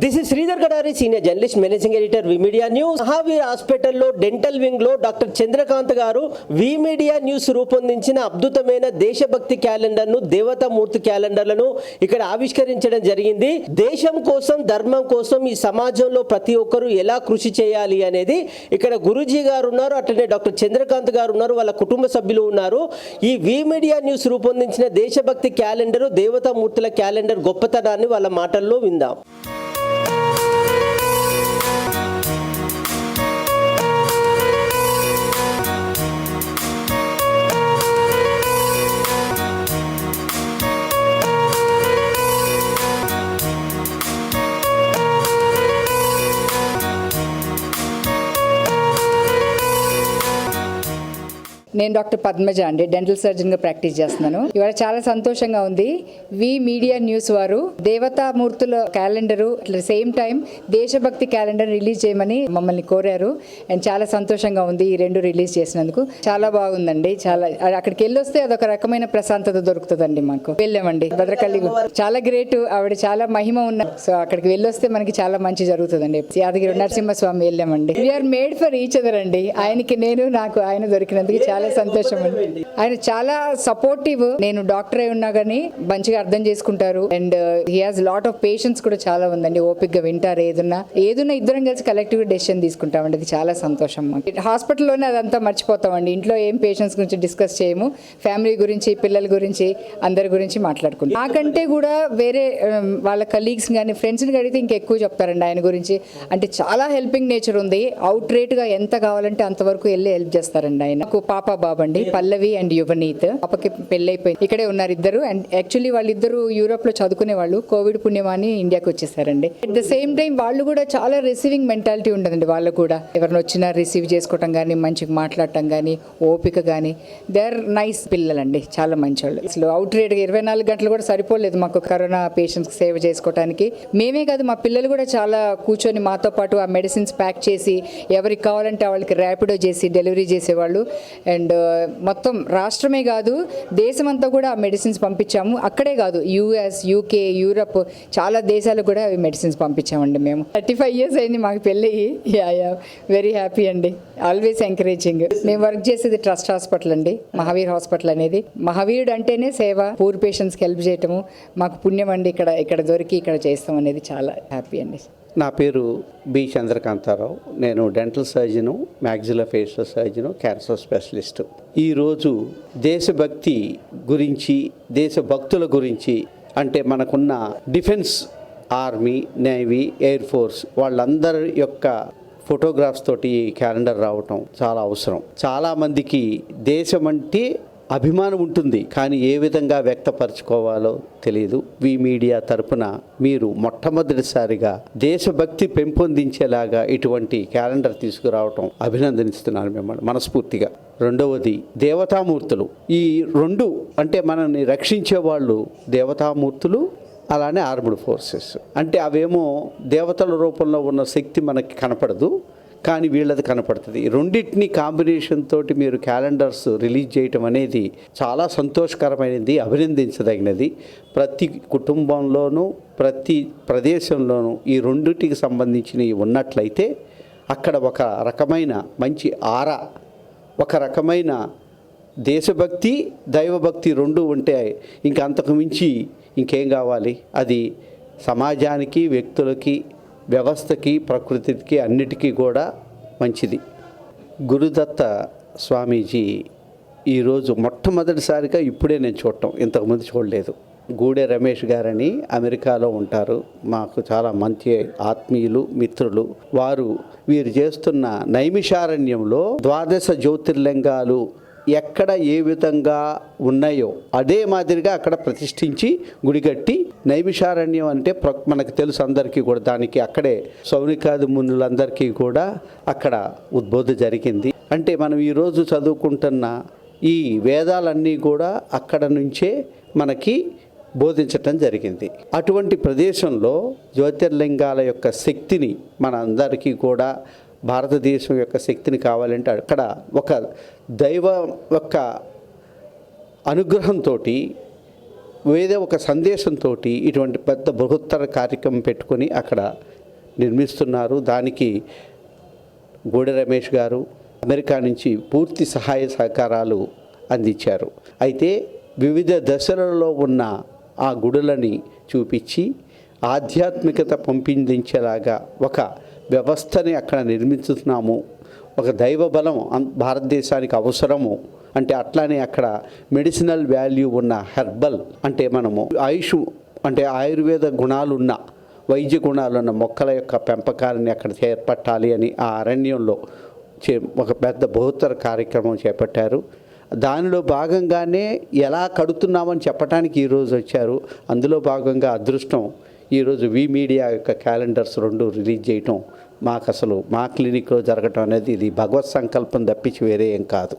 This is Sridhar Gadari senior journalist managing editor V media news Mahavir హాస్పిటల్లో dental వింగ్లో doctor Chandrakant garu V media news రూపొందించిన అద్భుతమైన దేశభక్తి క్యాలెండర్ను దేవతామూర్తి క్యాలెండర్లను ఇక్కడ ఆవిష్కరించడం జరిగింది. దేశం కోసం ధర్మం కోసం ఈ సమాజంలో ప్రతి ఒక్కరూ ఎలా కృషి చేయాలి అనేది ఇక్కడ గురూజీ గారు ఉన్నారు. అట్లనే డాక్టర్ చంద్రకాంత్ గారు ఉన్నారు. వాళ్ళ కుటుంబ సభ్యులు ఉన్నారు. ఈ వి మీడియా న్యూస్ రూపొందించిన దేశభక్తి క్యాలెండర్ దేవతామూర్తుల క్యాలెండర్ గొప్పతనాన్ని వాళ్ళ మాటల్లో విందాం. నేను డాక్టర్ పద్మజ అండి డెంటల్ సర్జన్గా ప్రాక్టీస్ చేస్తున్నాను. ఇవాళ చాలా సంతోషంగా ఉంది. వి మీడియా న్యూస్ వారు దేవతామూర్తుల క్యాలెండరు ఇట్లా సేమ్ టైం దేశభక్తి క్యాలెండర్ రిలీజ్ చేయమని మమ్మల్ని కోరారు. అండ్ చాలా సంతోషంగా ఉంది ఈ రెండు రిలీజ్ చేసినందుకు. చాలా బాగుందండి. చాలా అక్కడికి వెళ్ళొస్తే అదొక రకమైన ప్రశాంతత దొరుకుతుందండి మాకు. వెళ్ళామండి. భద్రకల్లి చాలా గ్రేట్ ఆవిడ చాలా మహిమ ఉన్న సో అక్కడికి వెళ్ళొస్తే మనకి చాలా మంచి జరుగుతుందండి. యాదగిరి నరసింహస్వామి వెళ్ళామండి. We're made for each other అండి. ఆయనకి నేను నాకు ఆయన దొరికినందుకు చాలా సంతోషం అండి ఆయన చాలా సపోర్టివ్ నేను డాక్టర్ అయి ఉన్నా కానీ మంచిగా అర్థం చేసుకుంటారు. And he has lot of patience కూడా చాలా ఉందండి. ఓపిక్గా వింటారు ఏదున్నా. ఏదున్నా ఇద్దరం కలిసి కలెక్టివ్ డెసిషన్ తీసుకుంటామండి. అది చాలా సంతోషం హాస్పిటల్లోనే అదంతా మర్చిపోతామండి. ఇంట్లో ఏం పేషెంట్స్ గురించి డిస్కస్ చేయము. ఫ్యామిలీ గురించి పిల్లల గురించి అందరి గురించి మాట్లాడుకుంటాం. నాకంటే కూడా వేరే um, వాళ్ళ కలీగ్స్ కానీ ఫ్రెండ్స్ని అడిగితే ఇంకా ఎక్కువ చెప్తారండి ఆయన గురించి. అంటే చాలా హెల్పింగ్ నేచర్ ఉంది. అవుట్ రేట్గా ఎంత కావాలంటే అంతవరకు వెళ్ళి హెల్ప్ చేస్తారండి ఆయన. నాకు పాప బాబండి పల్లవి అండ్ యువనీత్. పాపకి పెళ్ళైపోయింది. ఇక్కడే ఉన్నారు ఇద్దరు అండ్ యాక్చువల్లీ వాళ్ళిద్దరు యూరోప్లో చదువుకునే వాళ్ళు. కోవిడ్ పుణ్యమాని ఇండియాకి వచ్చేసారండి. అట్ ద సేమ్ టైం వాళ్ళు కూడా చాలా రిసీవింగ్ మెంటాలిటీ ఉండదండి వాళ్ళకు కూడా. ఎవరిని వచ్చినా రిసీవ్ చేసుకోవటం కానీ మంచిగా మాట్లాడటం కానీ ఓపిక కానీ దే ఆర్ నైస్ పిల్లలండి చాలా మంచి వాళ్ళు అసలు అవుట్ రేట్ ఇరవై నాలుగు గంటలు కూడా సరిపోలేదు మాకు కరోనా పేషెంట్స్ సేవ చేసుకోవడానికి మేమే కాదు మా పిల్లలు కూడా చాలా కూర్చొని మాతో పాటు ఆ మెడిసిన్స్ ప్యాక్ చేసి ఎవరికి కావాలంటే వాళ్ళకి ర్యాపిడో చేసి డెలివరీ చేసేవాళ్ళు. అండ్ అండ్ uh, మొత్తం రాష్ట్రమే కాదు దేశమంతా కూడా ఆ మెడిసిన్స్ పంపించాము. అక్కడే కాదు యూఎస్ యూకే యూరప్ చాలా దేశాలకు కూడా అవి మెడిసిన్స్ పంపించామండి మేము. థర్టీ ఫైవ్ ఇయర్స్ అయింది మాకు పెళ్ళి. యా యా వెరీ హ్యాపీ అండి. ఆల్వేస్ ఎంకరేజింగ్ మేము వర్క్ చేసేది ట్రస్ట్ హాస్పిటల్ అండి మహావీర్ హాస్పిటల్ అనేది. మహావీరుడు అంటేనే సేవ పూర్ పేషెంట్స్కి హెల్ప్ చేయటము. మాకు పుణ్యం అండి ఇక్కడ ఇక్కడ దొరికి ఇక్కడ చేస్తాం అనేది చాలా హ్యాపీ అండి. నా పేరు బి చంద్రకాంతారావు. నేను dental surgeon maxillofacial surgeon cancer specialist. ఈరోజు దేశభక్తి గురించి దేశభక్తుల గురించి అంటే మనకున్న defence army navy air force వాళ్ళందరి యొక్క ఫోటోగ్రాఫ్స్ తోటి ఈ క్యాలెండర్ రావటం చాలా అవసరం. చాలామందికి దేశం అంటే అభిమానం ఉంటుంది కానీ ఏ విధంగా వ్యక్తపరచుకోవాలో తెలియదు వి మీడియా తరపున మీరు మొట్టమొదటిసారిగా దేశభక్తి పెంపొందించేలాగా ఇటువంటి క్యాలెండర్ తీసుకురావటం అభినందనిస్తున్నాను మిమ్మల్ని మనస్ఫూర్తిగా. రెండవది దేవతామూర్తులు. ఈ రెండు అంటే మనల్ని రక్షించే వాళ్ళు దేవతామూర్తులు అలానే ఆర్మ్డ్ ఫోర్సెస్. అంటే అవేమో దేవతల రూపంలో ఉన్న శక్తి మనకి కనపడదు కానీ వీళ్ళది కనపడుతుంది. రెండింటిని కాంబినేషన్ తోటి మీరు క్యాలెండర్స్ రిలీజ్ చేయటం అనేది చాలా సంతోషకరమైనది అభినందించదగినది. ప్రతి కుటుంబంలోనూ ప్రతి ప్రదేశంలోనూ ఈ రెండింటికి సంబంధించినవి ఉన్నట్లయితే అక్కడ ఒక రకమైన మంచి ఆర ఒక రకమైన దేశభక్తి దైవభక్తి రెండు ఉంటే ఇంకా అంతకు మించి ఇంకేం కావాలి? అది సమాజానికి వ్యక్తులకి వ్యవస్థకి ప్రకృతికి అన్నిటికీ కూడా మంచిది. గురుదత్త స్వామీజీ ఈరోజు మొట్టమొదటిసారిగా ఇప్పుడే నేను చూడటం ఇంతకుముందు చూడలేదు. గూడె రమేష్ గారని అమెరికాలో ఉంటారు. మాకు చాలా మంచి ఆత్మీయులు మిత్రులు. వారు వీరు చేస్తున్న నైమిషారణ్యంలో ద్వాదశ జ్యోతిర్లింగాలు ఎక్కడ ఏ విధంగా ఉన్నాయో అదే మాదిరిగా అక్కడ ప్రతిష్ఠించి గుడి కట్టి నైమిషారణ్యం అంటే ప్ర మనకు తెలుసు అందరికీ కూడా దానికి అక్కడే సౌనికాది మునులందరికీ కూడా అక్కడ ఉద్బోధ జరిగింది. అంటే మనం ఈరోజు చదువుకుంటున్న ఈ వేదాలన్నీ కూడా అక్కడ నుంచే మనకి బోధించటం జరిగింది. అటువంటి ప్రదేశంలో జ్యోతిర్లింగాల యొక్క శక్తిని మన అందరికీ కూడా భారతదేశం యొక్క శక్తిని కావాలంటే అక్కడ ఒక దైవ యొక్క అనుగ్రహంతో వేరే ఒక సందేశంతో ఇటువంటి పెద్ద బృహత్తర కార్యక్రమం పెట్టుకొని అక్కడ నిర్మిస్తున్నారు. దానికి గోడె రమేష్ గారు అమెరికా నుంచి పూర్తి సహాయ సహకారాలు అందించారు. అయితే వివిధ దశలలో ఉన్న ఆ గుడులని చూపించి ఆధ్యాత్మికత పంపించేలాగా ఒక వ్యవస్థని అక్కడ నిర్మించుతున్నాము. ఒక దైవ బలం భారతదేశానికి అవసరము. అంటే అట్లానే అక్కడ మెడిసినల్ వాల్యూ ఉన్న హెర్బల్ అంటే మనము ఆయుష్ అంటే ఆయుర్వేద గుణాలున్న వైద్య గుణాలున్న మొక్కల యొక్క పెంపకాన్ని అక్కడ చేపట్టాలి అని ఆ అరణ్యంలో చే ఒక పెద్ద బహుత్తర కార్యక్రమం చేపట్టారు. దానిలో భాగంగానే ఎలా కడుతున్నామని చెప్పడానికి ఈరోజు వచ్చారు. అందులో భాగంగా అదృష్టం ఈరోజు వి మీడియా యొక్క క్యాలెండర్స్ రెండు రిలీజ్ చేయటం మాకు అసలు మా క్లినిక్లో జరగటం అనేది ఇది భగవత్ సంకల్పం తప్పించి వేరే ఏం కాదు.